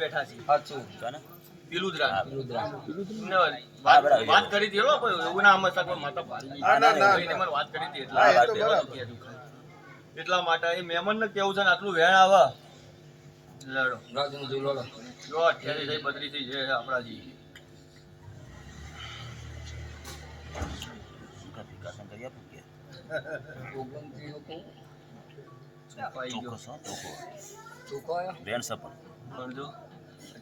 બેઠા છે સાચું. કોને? પિલુદરા વાત કરી હતી એવું ના સમજતા માતા ના, ના, વાત કરી હતી એટલા. એટલા માટે એ મહેમાનને કેવું છે ને આટલું વેણ આવે. લડો. જો અઠ્યાવીસ થઈ બત્રીસ છે આપણા જી. ચોખ્ખો ચોખ્ખો. ચોખ્ખો. આવ્યો વેણ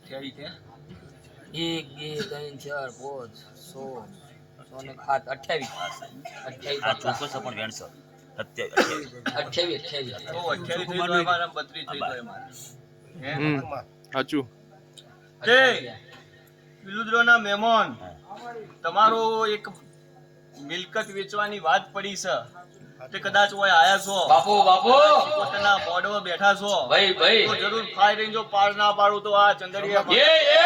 એક બે ત્રણ ચાર પાંચ સો સો ને સાત અઠ્યાવીસ અઠ્યાવીસ આ ચોખ્ખો પણ વેણસો. અઠ્યાવીસ. અઠ્યાવીસ અઠ્યાવીસ બત્રીસ થઈ સાચું. મહેમાન. તમારો એક મિલકત વેચવાની વાત પડી છે. તે કદાચ ઓય આયા છો. બાપુ બાપુ! પોતાના બોર્ડમાં બેઠા છો. ભાઈ ભાઈ! તો જરૂર ફાયરિંગ જો પાર ના પાડું તો આ ચંદરિયા એ એ!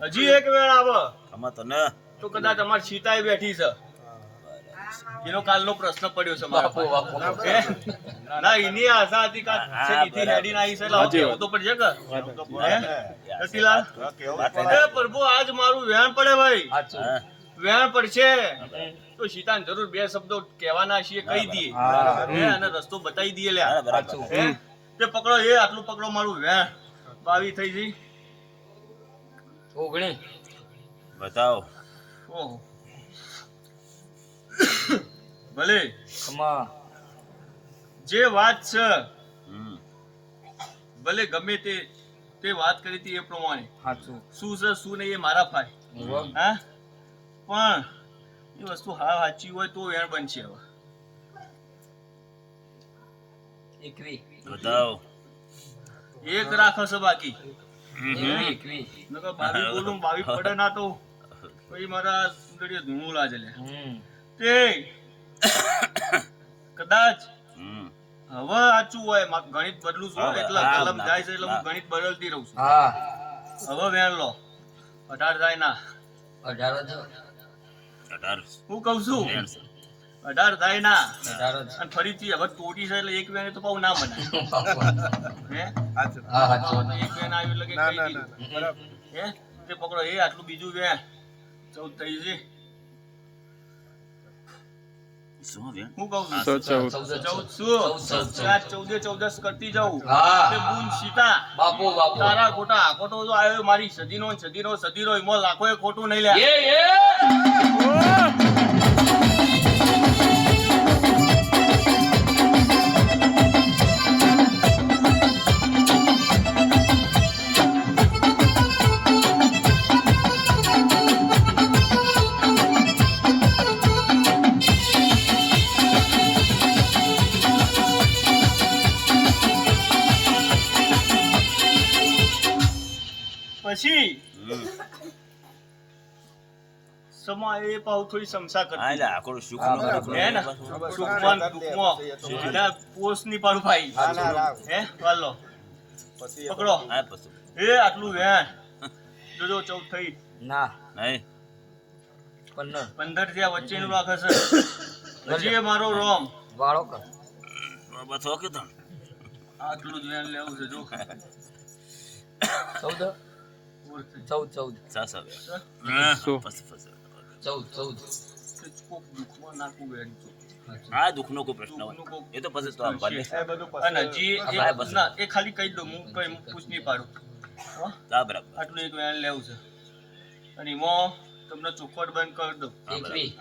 હજી એક વેળ આવે. આમાં તો ને તો કદાચ અમારી સીતાએ બેઠી છે. એનો કાલનો પ્રશ્ન પડ્યો છે મારા ના એની આશા હતી કા છે નીતિ. હેડીને આવી છે એટલે તો પડ? રતિલાલ? એ પ્રભુ આજ મારું વેણ પડે ભાઈ. વેણ પડશે. તો સીતાને જરૂર બે શબ્દો કહેવાના છીએ કહી દઈએ. અને રસ્તો બતાવી દઈએ લ્યા. હે? તે પકડો એ આટલું પકડો મારું વેણ બાવી થઈ જઈ. ઓગણી. બતાવો. ઓહો. ભલે. ખમા. જે વાત છે ભલે ગમે તે તે વાત કરી હતી એ પ્રમાણે. સાચું શું છે શું નહીં એ મારા ફાય હા? પણ એ વસ્તુ હા સાચી હોય તો વેણ બનશે હવે. એકરી બતાવો. એક રાખો છે બાકી. નકર બાવી બોલું બાવી પડે ના તો. પછી મારા સુંદરીએ ધૂણું લાજે લે તે કદાચ હમ. હવે સાચું હોય ગણિત બદલું છું એટલે કલમ જાય છે એટલે હું ગણિત બદલતી રહું છું. હા. હવે વેણ લો. અઢાર જાય ના. અઢાર અઢાર હું કઉ છે. અઢાર થાય ના. અને ફરીથી હવે તોડી છે એટલે એક વેણ તો પાઉ ના બનાય હે? એક વેણ આવી બરાબર. હે? તે પકડો. એ આટલું બીજું વેણ. ચૌદ થઈ છે હું કહું છું? ચૌદ ચૌદ. ચૌદ ચૌદ. ચૌદ શું? ચૌદ ચૌદ ચૌદસ કરતી જાઉં. હા. સીતા. બાપુ બાપુ. તારા ખોટા આખો તો આવ્યો મારી સદીનો ને સદીનો સદીનો એમાં લાખો એ ખોટું નહીં લે પછી? હમ. પાઉ થોડી સમસા કરતી. એટલે આખો સુખ નો હે ને? સુખમાં ને દુઃખમાં. પોસની. પાડું ભાઈ. ના ના. રાવ હે વાલો પછી પકડો. હા, પછી. એ આટલું વેણ જોજો ચૌદ થઈ. ના. નહીં. પંદર. પંદર થયા વચ્ચેનું રાખે છે. હજી મારો રોમ. વાળો કર. આટલું જ વેણ લેવું છે જો. ચૌદ. ચૌદ ચૌદ. ચૌદ ચૌદ તે કોક દુઃખમાં નાખું વેણ છું. આ દુઃખનો કોઈ પ્રશ્ન હોય. એ તો પછી તો આમ ભલે. એ બધું અને પછી હજી હા, એક- બસ. ના, એ ખાલી કહી દઉં હું કઈ પૂછ નહીં પાડું. હા? બરાબર. આટલું એક વેણ લેવું છે. અને એમાં તમને ચોખવટ બંધ કરી દઉં.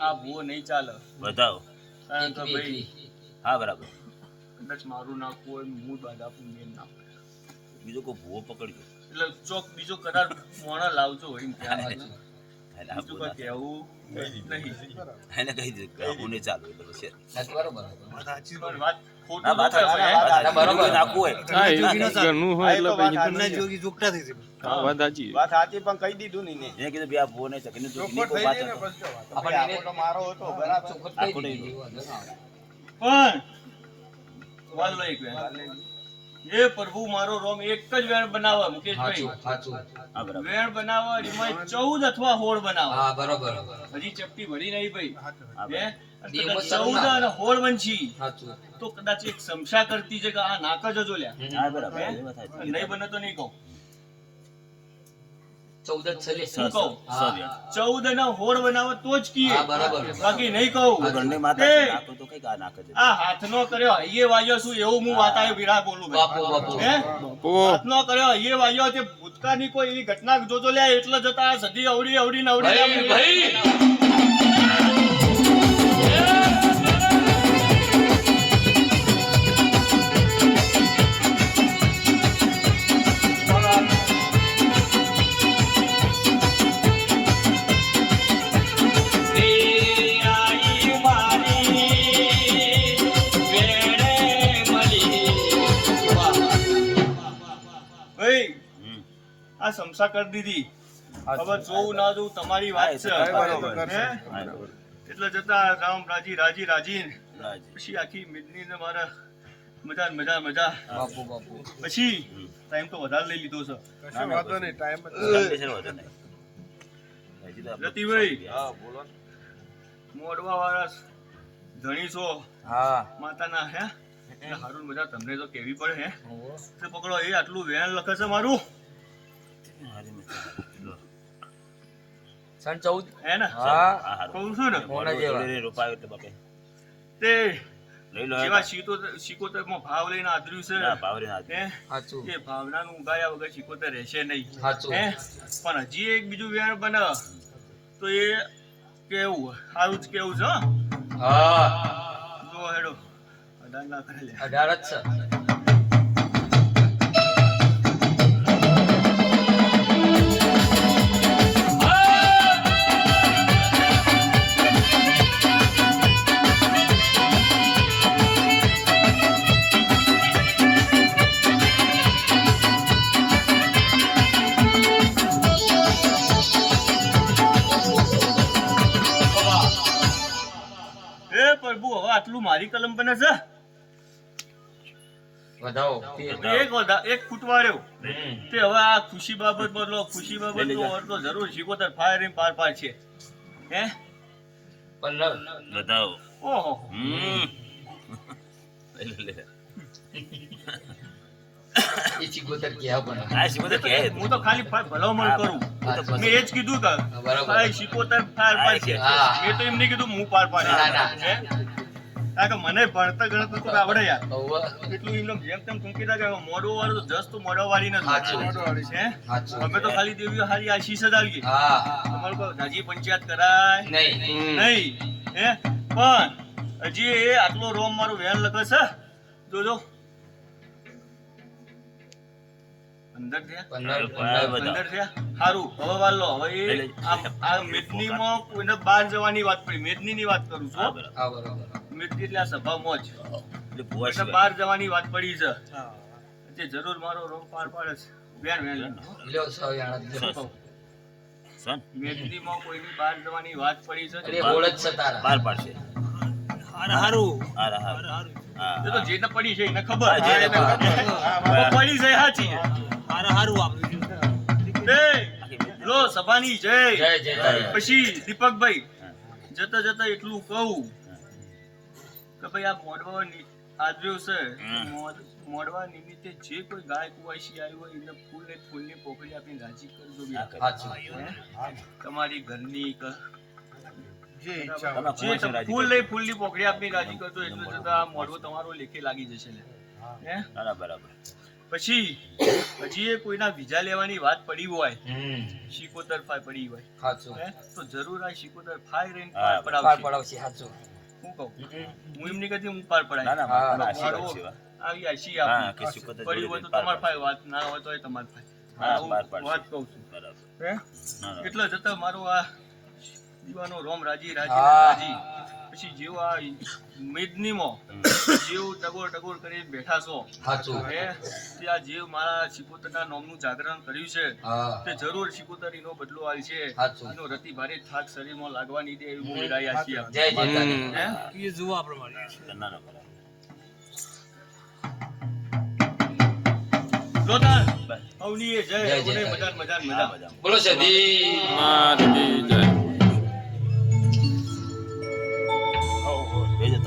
આ ભૂવો નહીં ચાલે. બતાવો કારણ કે ભાઈ હા બરાબર. કદાચ મારું નાખવું હોય હું બાધા પૂંજે ના પડે. બીજો કોઈ ભૂવો પકડજો એટલે ચોક બીજો કરાર મોણા લાવજો એમ ધ્યાન રાખજો. એટલે આ બીજું કોઈ કહેવું નહીં. એને કહી દીધું? કે નહીં ચાલુ એટલે પછી બરોબર. વાત ખોટું ના, ન વાત કહેવાય, હે? વાત ના, બરોબર. નાખવું હોય. ઘરનું હોય એટલે પછી તો ઘરના નહીં. જોગી જોગતા થઈ હા, વાત સાચી. વાત સાચી પણ કહી દીધું નહીં ને એને કીધું બે આ ભૂવો નહીં ચકીને તો ચોખ્ખો નીકો થઈ વાત જાય ને હતો. પછી તો વાત. આપણને ભાઈ, આખો તો મારો હતો. બરાબર ચોખ્ખો કહી આખું દીધી, નહીં. વાંધો ના આવે. પણ વાત લો એક વેણ. એ પ્રભુ મારો રોમ એક જ વેણ બનાવે મુકેશભાઈ. હા વેણ બનાવે એમાં ચૌદ અથવા હોળ બનાવે. હા બરોબર. હજી ચપટી ભરી નહીં ભાઈ. હા હે? ચૌદ અને હોળ બનશી તો કદાચ એક સમસા કરતી છે કે આ નાક જ જો લ્યા હે? નહીં બને તો નહીં કહું. ચૌદ જ છે લે. સ- શું કહું? સ- સ રહ્યા. ચૌદ અને હોળ બનાવે તો જ કીએ. બાકી નહીં કહું. ઘરની માતા તે છે, નાખો તો કંઈક આ હાથ નો કર્યો હૈયે વાયો શું એવું હું વાતાએ વિરા બોલું બાપુ ભાઈ. હે? બાપુ. હાથનો કર્યો હૈયે વાગ્યો તે ભૂતકાળની કોઈ એવી ઘટના જોજો લ્યા એટલે જતા સધી સદી અવડી અવડી ને અવડી ભાઈ. આ સમસા કરી દીધી ખબર જોવું ના જોવું તમારી વાત છે. એટલે જતા રામ રાજી રાજી રાજી. રાજી. પછી આખી મિદની ને મારા મજા મજા મજા. બાપુ બાપુ. પછી ટાઈમ તો વધારે લઈ લીધો છે. કશો વાંધો નહીં ટાઈમ રતિભાઈ. હા બોલો. મોડવા વાળા ધણી છો હા. માતાના હે? હારું મજા તમને તો કેવી પડે હે? તે પકડો એ આટલું વેણ લખે છે મારું. સન ચૌદ? હે ને? હા. કહું છું ને? મોના જેવા. રૂપાયો એટલે બાપે. તે લઈ લો જેવા હેઠા. સિકોતેર સિકોતેરમાં ભાવ લઈને આદર્યું છે બાવરી ના હાથ. હે? સાચું. એ ભાવનાનું ઉગાયા વગર સિકોતેર રહેશે નહીં. સાચું. હે? પણ હજી એક બીજું વેણ બને. તો એ કેવું? સારું જ કેવું છે હો. હા. જો હેડો. અઢાર ના કરે અઢાર જ છે. એ હવે આટલું મારી કલમ બને છે. વધાવો એક વધા એક ફૂટવાડ્યો તે હવે આ ખુશી બાબત બદલો ખુશી બાબત તો ઓર તો જરૂર શીખોતર ફાયરિંગ પાર પાર છે હે? પંદર. બતાવો. ઓહો. હમ. લે, લે. એ ચિકોતર ક્યાં પણ. આ શીખો તો કે. હું તો ખાલી ભલામણ કરું. મેં એ જ કીધું કે ભાઈ શીખોતર પાર છે. મેં તો એમ નહીં કીધું હું પાર પાડ. ના, ના. હે? કારણ કે મને ભણતર ગણતર તો આવડે યાર. એટલું એમને જેમ તેમ ટૂંકી દે કે મોડો વાળું તો જસ્ટ તો મોઢા વાળી નથી હે? અમે તો ખાલી દેવીઓ હારી આશીષ જ આવીએ હા તમારું કોઈ રાજી પંચાયત કરાય? નહીં. નહીં હે? પણ હજી એ આટલો રોમ મારું વેણ લખે છે. જોજો. અંદર થયા? પંદર બરાબર. પંદર. અંદર થયા? સારું હવે વાલો હવે આ- આ મેદનીમાં કોઈને બહાર જવાની વાત પડી. મેદનીની વાત કરું છું બરાબર. હા બરોબર. મેદની એટલે આ સભામાં જ. એટલે ભૂવા એટલે સિવાય. બહાર જવાની વાત પડી છે. તે જરૂર મારો રોગ પાર પાડે છે. વેણ વેણ લ્યો સો યાણા જ લ્યો. સન, મેદનીમાં કોઈની બહાર જવાની વાત પડી છે? અરે છે તારા. બાર પાડશે. હારું, હારું. હા, તો જેને પડી છે. એને ખબર. પડી છે. સાચી લો સભાની જય. જય જય પછી દીપકભાઈ જતા જતા એટલું કહું કે ભાઈ આ મોડવા ની- છે મોડવા નિમિત્તે જે કોઈ ગાય કુવાસી આવ્યો હોય એને ફૂલ ને ફૂલની પોખડી આપીને રાજી કરજો તમારી ઘરની ફૂલ જે રાજી ફૂલની લઈ ફૂલની પોખડી આપીને રાજી કરજો એટલે જતા આ મોડવો તમારો લેખે લાગી જશે ના, ના, બરાબર. પછી હજી એ કોઈના વિઝા લેવાની વાત પડી હોય શિકોતર ફાય પડી હોય સાચું. તો જરૂર આ શિકોતર ફાય રહીને પાર પડાવશે. પડાવશે સાચું. હું કહું? હું એમ નહીં કહેતી હું પાર ના, પડાય ના, સિવાય. આવી આશી આપી. પડી હોય તો તમાર ફાય વાત ના હોય તો તમાર ફાય. વાત કહું છું. બરાબર. ના, ના. એટલે જતા મારો આ દીવાનો રોમ રાજી. રાજી રાજી. પછી જેવો આ મેદનીમાં જીવ ટગોર ટગોર કરી બેઠા છો. સાચું હે? તે આ જીવ મારા શિકોતરના નામનું જાગરણ કર્યું છે. તે જરૂર શિકોતર એનો બદલો આવી છે. એનો રતિ ભારે થાક શરીરમાં લાગવાની દે એવું બોલાયા છીએ જય જય એ જુવા પ્રમાણે બસ. અવનીએ જય જય મજા મજા હા, બોલો સદી મારી જય. 别人的嘛